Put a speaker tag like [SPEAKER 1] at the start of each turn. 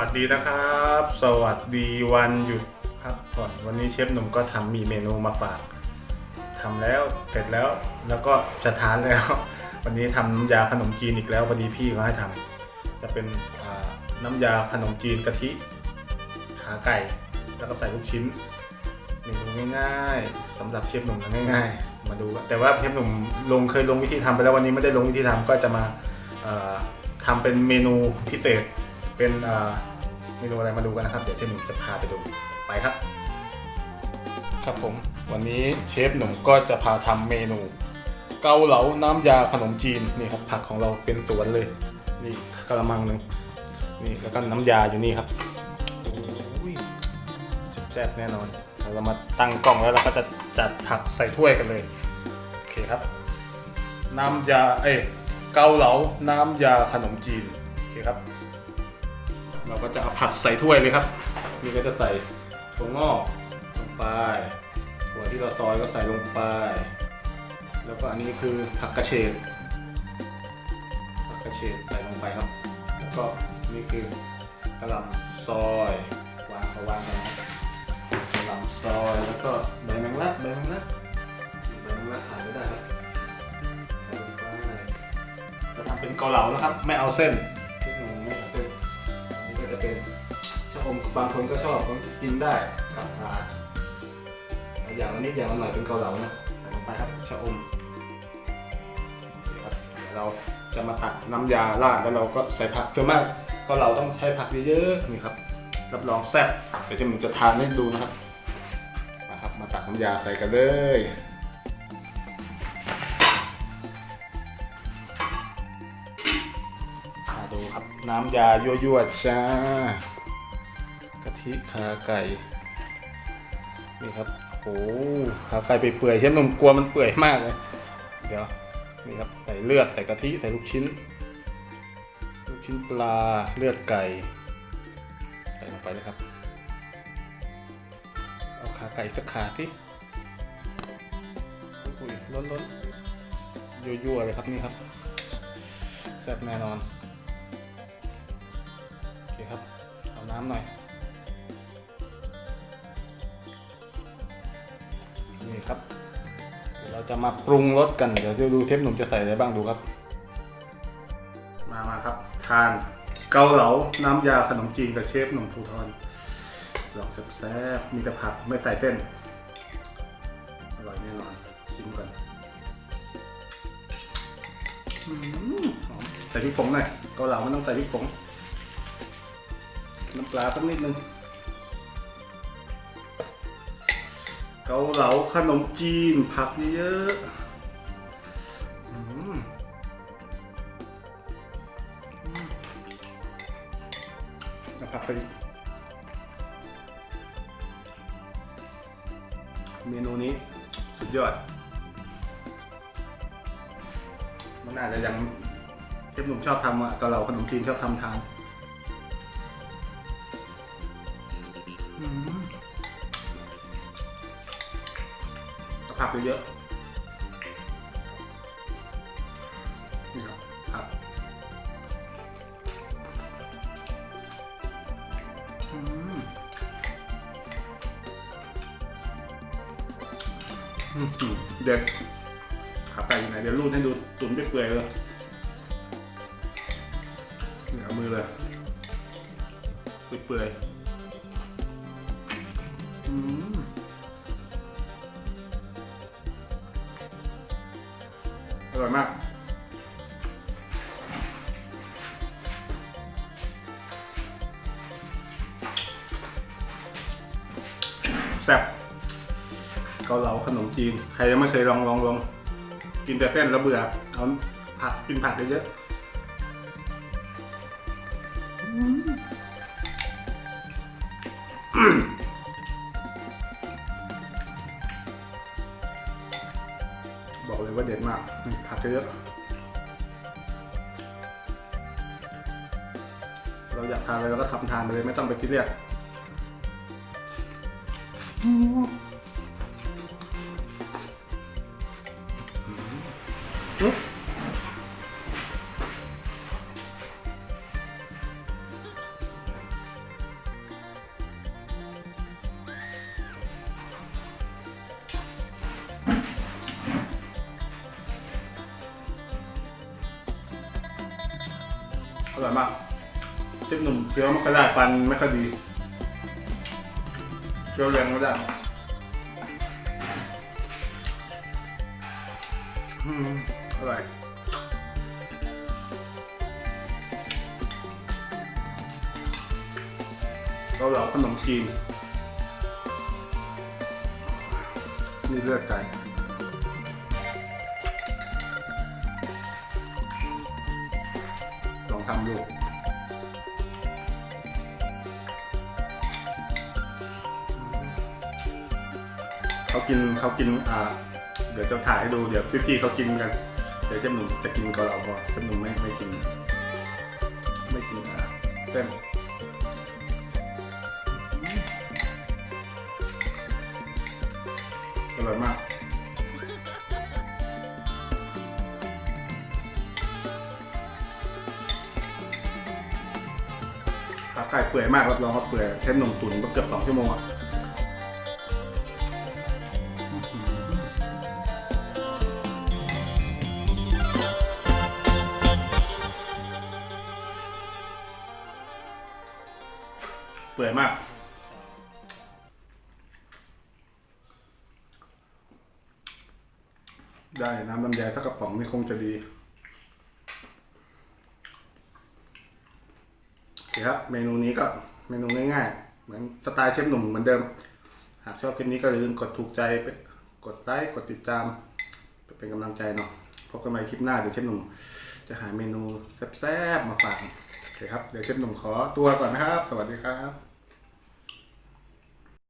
[SPEAKER 1] วัสดีนะครับ สวัสดีวันหยุดพักผ่อนวันนี้เชฟหนุ่มก็ทำมีเมนูมาฝากทำแล้วเสร็จแล้วแล้วก็จะทานแล้ว วันนี้ทำน้ำยาขนมจีนอีกแล้วพอดี้พี่เขาให้ทำจะเป็นน้ำยาขนมจีนกะทิขาไก่ แล้วก็ใส่ลูกชิ้นเมนูง่าย ๆสำหรับเชฟหนุ่มนะง่าย ๆ มาดูกันแต่ว่าเชฟหนุ่มลงเคยลงวิธีทำไปแล้ววันนี้ไม่ได้ลงวิธีทำก็จะมาเอ่อทำเป็นเมนูพิเศษเป็นอ่อ เมนูอะไรมาดูกันนะครับ เดี๋ยวเชฟหนุ่มจะพาไปดูไปครับ ครับผม วันนี้เชฟหนุ่มก็จะพาทำเมนู เกาเหลาน้ำยาขนมจีนนี่ครับผักของเราเป็นสวนเลย นี่กระมังหนึ่งนี่แล้วก็น้ำยาอยู่นี่ครับโอ้ยแซ่บแน่นอน เรามาตั้งกล้องแล้วเราก็จะจัดผักใส่ถ้วยกันเลย โอเคครับ น้ำยา เอ้เกาเหลา น้ำยาขนมจีน โอเคครับ เราก็จะเอาผักใส่ถ้วยเลยครับ นี่ก็จะใส่ถั่วงอกลงไปถั่วที่เราซอยก็ใส่ลงไป แล้วก็อันนี้คือผักกระเฉดผักกระเฉดใส่ลงไปครับ แล้วก็นี่คือกระหล่ำซอยวางเขาวางกันนะครับกระหล่ำซอยแล้วก็ใบแมงลักใบแมงลักใบแมงลักขายไม่ได้ครับใส่ลงไปจะทำเป็นเกาเหลานะครับ ไม่เอาเส้น เป็นชะอมบางคนก็ชอบกินได้กับปลาอาอย่างละนิดอย่างละหน่อยเป็นเกาเหลานะใส่ลงไปครับชะอมครับเดี๋ยวเราจะมาตักน้ำยาราดแล้วเราก็ใส่ผักส่วนมากก็เราต้องใช้ผักเยอะๆนี่ครับรับรองแซ่บเดี๋ยวจะผมจะทานให้ดูนะครับมาครับมาตักน้ำยาใส่กันเลย น้ำยายั่วๆจ้ากะทิขาไก่ นี่ครับโอ้ขาไก่ไปเปื่อยเช่นนมกลัวมันเปื่อยมากเลย เดี๋ยวนี่ครับใส่เลือดใส่กะทิใส่ลูกชิ้น ลูกชิ้นปลาเลือดไก่ ใส่ลงไปเลยครับ เอาขาไก่สักขาสิอุ้ยล้นล้นๆยั่วๆเลยครับนี่ครับแซ่บแน่นอน ครับ เอาน้ำหน่อย นี่ครับ เดี๋ยวเราจะมาปรุงรสกัน เดี๋ยวจะดูเทปหนุ่มจะใส่อะไรบ้างดูครับ มามาครับ ทานเกาเหลา น้ำยาขนมจีนกับเชฟหนุ่มภูทรลองแซ่บๆมีแต่ผักไม่ใส่เส้น อร่อยแน่นอน ชิมก่อนใส่พริกผงหน่อยเกาเหลามันต้องใส่พริกผง น้ำปลาสักนิดนึงเกาเหลาขนมจีนผักเยอะๆอืมอืมเอาผักไปเมนูนี้สุดยอด มันอาจจะยังเชฟหนุ่มชอบทำอะเกาเหลาขนมจีนชอบทำทาน ผักเยอะๆนี่ครับผักอืมอื้อหือเด็ดขาไก่อยู่ไหนเดี๋ยวรูดให้ดูตุ๋นไปเปื่อยเลยนี่เอามือเลยไปเปื่อย ร่อยมาก แซ่บเกาเหลาขนมจีน ใครยังไม่เคยลองลองลองกินแต่เส้นแล้วเบื่อเอาผักกินผักเยอะๆ มากผักเยอะเราอยากทานอะไรเราก็ทำทานไปเลยไม่ต้องไปคิดเรียกอืม ร่อยมากเชฟหนุ่มเคี้ยวไม่ค่อยได้ฟันไม่ค่อยดีเคี้ยวแรงไม่ได้อืมอร่อยเราเหลาขนมจีนนี่เลือดไก่ องทำดูเขากินเขากินอ่าเดี๋ยวจะถ่ายให้ดูเดี๋ยวพี่ๆเขากินกัน เดี๋ยวเชฟหนุ่มจะกินกับเราพอเชฟหนุ่มไม่ไม่กิน ไม่กินอ่าเส้นอร่อยมาก ขาไก่เปื่อยมากรับรองว่าเปื่อยเชฟหนุ่มตุ๋นเกือบสองชั่วโมงอะเปื่อยมาก ได้น้ำลำไยสักกระป๋องนี่คงจะดี ครับเมนูนี้ก็เมนูง่ายๆ เหมือนสไตล์เชฟหนุ่มเหมือนเดิม หากชอบคลิปนี้ก็อย่าลืมกดถูกใจไปกดไลค์กดติดตาม เป็นกำลังใจเนาะพบกันใหม่คลิปหน้าเดี๋ยวเชฟหนุ่มจะหาเมนูแซ่บๆมาฝากโอเคครับเดี๋ยวเชฟหนุ่มขอตัวก่อนนะครับ สวัสดีครับ